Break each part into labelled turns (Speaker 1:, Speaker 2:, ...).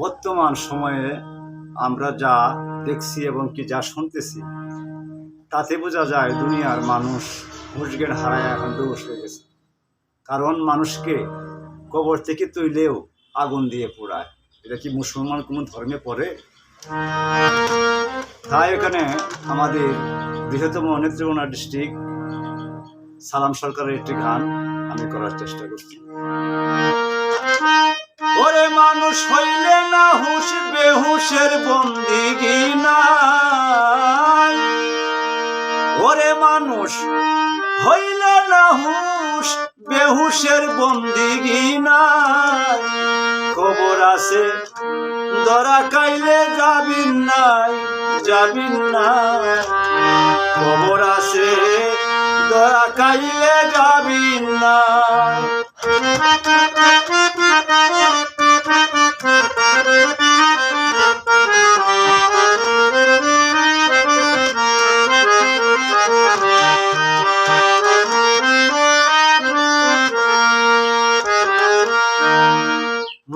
Speaker 1: বর্তমান সময়ে আমরা যা দেখছি এবং কি যা শুনতেছি, তাতে বোঝা যায় দুনিয়ার মানুষ হুশজ্ঞান হারায় এখন বেউস হয়ে গেছে। কারণ মানুষকে কবর থেকে তুইলেও আগুন দিয়ে পোড়ায়। এটা কি মুসলমান কোনো ধর্মে পড়ে? তাই এখানে আমাদের বৃহত্তম নেত্রকোনা ডিস্ট্রিক্ট সালাম সরকারের একটি গান আমি করার চেষ্টা করছি। ওরে মানুষ হইলে না হুশ, বেহুশের বন্দিগি নাই। ওরে মানুষ হইলে না হুশ, বেহুশের বন্দিগি নাই। খবর আছে, দরা কাইলে যাবিন নাই, যাবিন না খবর আছে, দরা কাইলে যাবিন না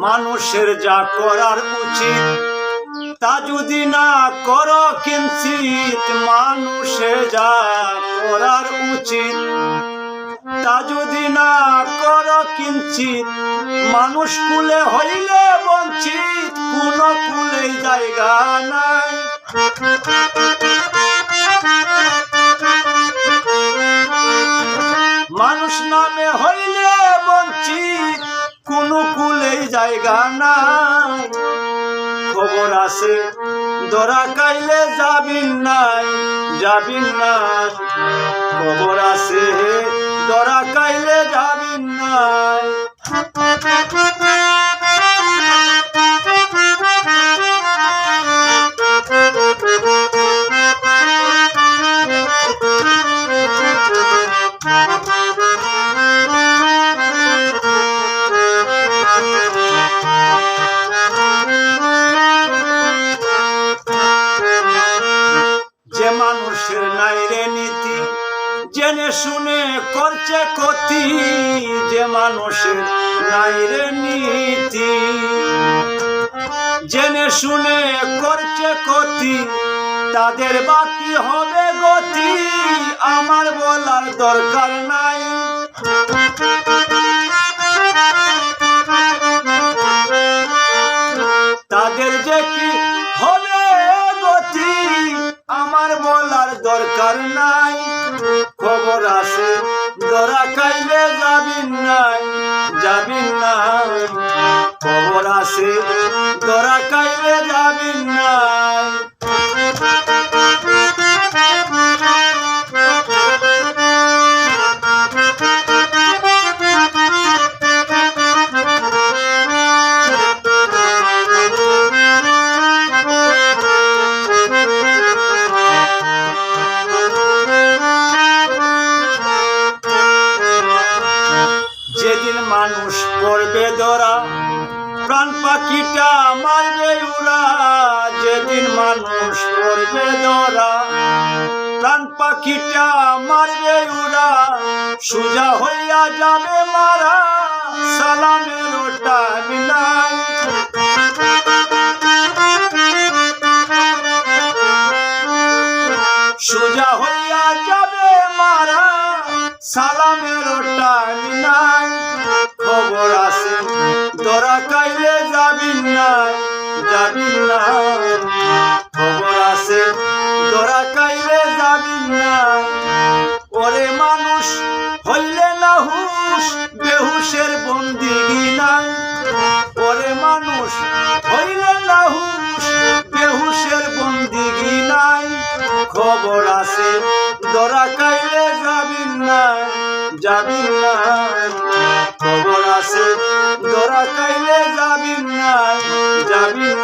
Speaker 1: মানুষের যা করার উচিত, তা যদি না কর কিঞ্চিত মানুষে যা করার উচিত, তা যদি না কর কিঞ্চিত মানুষ কুলে হইলে বঞ্চিত, কোন কুলে জায়গা নাই। মানুষ নামে হইলে বঞ্চিত, কোন জায়গা নাই। খবর আছে দরা কাইলে যাবিন নাই যাবিন নাই। খবর আছে দরা কাইলে যাবিন নাই। মানুষের নাই রে নীতি। জেনে শুনে করছে ক্ষতি যে মানুষের নাই রে নীতি। জেনে শুনে করছে ক্ষতি, তাদের বাকি হবে গতি, আমার বলার দরকার নাই। তাদের যে কি হবে আমার বলার দরকার নাই। খবর আসে দরা প্রাণ পাখিটা মারবে উড়া যেদিন মানুষ করবে ধরা। প্রাণ পাখিটা মারবে উড়া সোজা হইয়া যাবে মারা। সালামের ওটা নাই। খবর আছে। দরা কাইলে যাবি না যাবি না খবর আছে। দরা কাইলে যাবিন নাই যাবিন